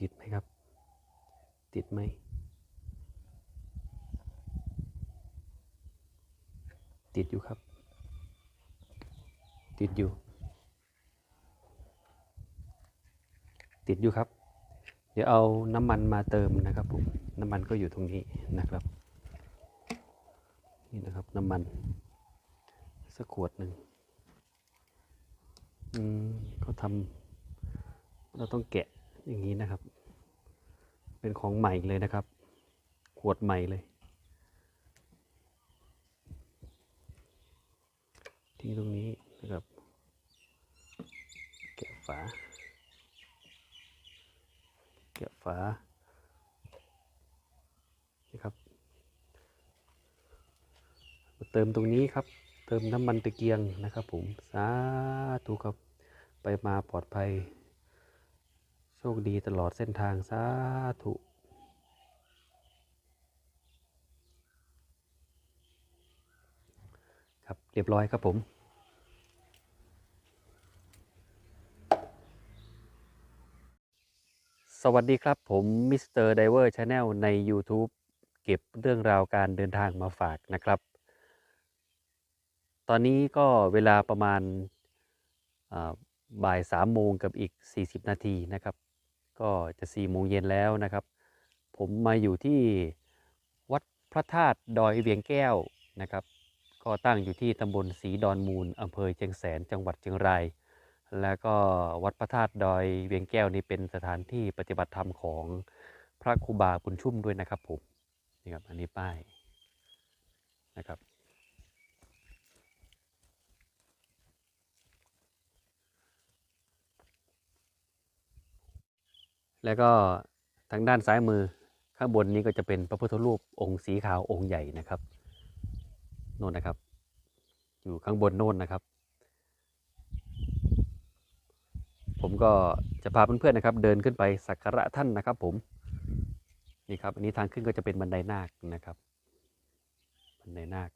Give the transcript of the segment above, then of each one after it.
ติดไหมครับ ติดไหมติดอยู่ครับ ติดอยู่ ติดอยู่ครับ เดี๋ยวเอาน้ำมันมาเติมนะครับผม น้ำมันก็อยู่ตรงนี้นะครับ นี่นะครับน้ำมัน สักขวดหนึ่งอืมเขาทำเราต้องแกะ อย่างนี้นะครับ เป็นของใหม่เลยนะครับ ขวดใหม่เลยทิ้งตรงนี้นะครับแกะฝา แกะฝานี่ครับมาเติมตรงนี้ครับ เติมน้ำมันตะเกียงนะครับผม สาธุครับ ไปมาปลอดภัย ชคดีตลอดเส้นทางสาธุ ครับเรียบร้อยครับผม สวัสดีครับผมมิสเตอร์ไดเวอร์ชาแนลใน YouTube เก็บเรื่องราวการเดินทางมาฝากนะครับ ตอนนี้ก็เวลาประมาณบ่ายสามโมงกับอีก 40 นาทีนะครับ ก็จะ4โมงเย็นแล้วนะครับ ผมมาอยู่ที่วัดพระธาตุดอยเวียงแก้วนะครับ ก็ตั้งอยู่ที่ตำบลศรีดอนมูลอำเภอเชียงแสนจังหวัดเชียงราย แล้วก็วัดพระธาตุดอยเวียงแก้วนี่เป็นสถานที่ปฏิบัติธรรมของพระครูบาบุญชุ่มด้วยนะครับผมนี่ครับอันนี้ป้ายนะครับ แล้วก็ทางด้านซ้ายมือข้างบนนี้ก็จะเป็นพระพุทธรูปองค์สีขาวองค์ใหญ่นะครับโน่นนะครับ อยู่ข้างบนโน่นนะครับ ผมก็จะพาเพื่อนๆนะครับ เดินขึ้นไปสักการะท่านนะครับ ผมนี่ครับอันนี้ทางขึ้นก็จะเป็นบันไดนาคนะครับบันไดนาค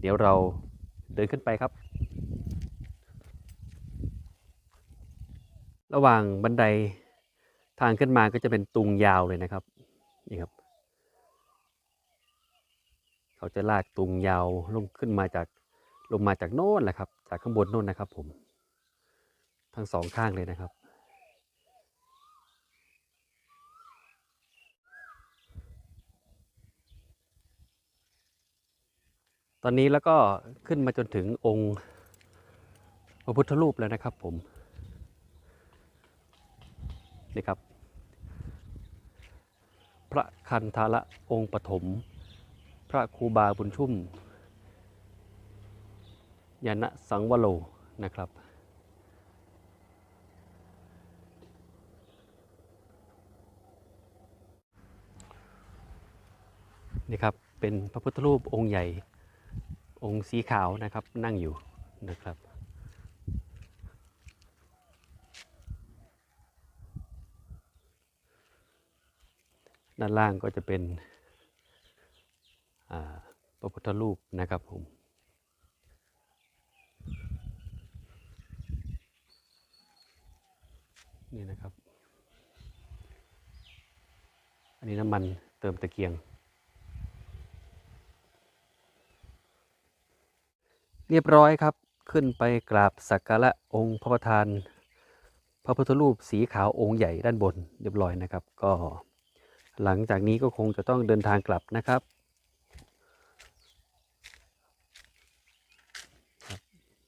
เดี๋ยวเราเดินขึ้นไปครับ ระหว่างบันไดทางขึ้นมาก็จะเป็นตุงยาวเลยนะครับนี่ครับ เขาจะลากตุงยาวลงขึ้นมาจากลงมาจากโน่นแหละครับ จากข้างบนโน่นนะครับ ผม ทั้งสองข้างเลยนะครับ ตอนนี้แล้วก็ขึ้นมาจนถึงองค์พระพุทธรูปแล้วนะครับผม นี่ครับ พระคันธาระองค์ปฐม พระครูบาบุญชุ่มยานะสังวโลนะครับ นี่ครับ เป็นพระพุทธรูปองค์ใหญ่องค์สีขาวนะครับนั่งอยู่นะครับ ด้านล่างก็จะเป็นพระพุทธรูปนะครับผมนี่นะครับ อันนี้น้ำมันเติมตะเกียง เรียบร้อยครับ ขึ้นไปกราบสักการะองค์พระประธาน พระพุทธรูปสีขาวองค์ใหญ่ด้านบนเรียบร้อยนะครับ ก็ หลังจากนี้ก็คงจะต้องเดินทางกลับนะครับ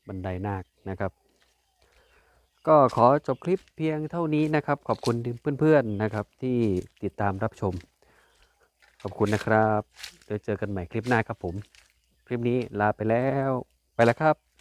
บันไดนาคนะครับ ก็ขอจบคลิปเพียงเท่านี้นะครับ ขอบคุณเพื่อนๆนะครับที่ติดตามรับชม ขอบคุณนะครับเดี๋ยวเจอกันใหม่คลิปหน้าครับผม คลิปนี้ลาไปแล้วไปแล้วครับ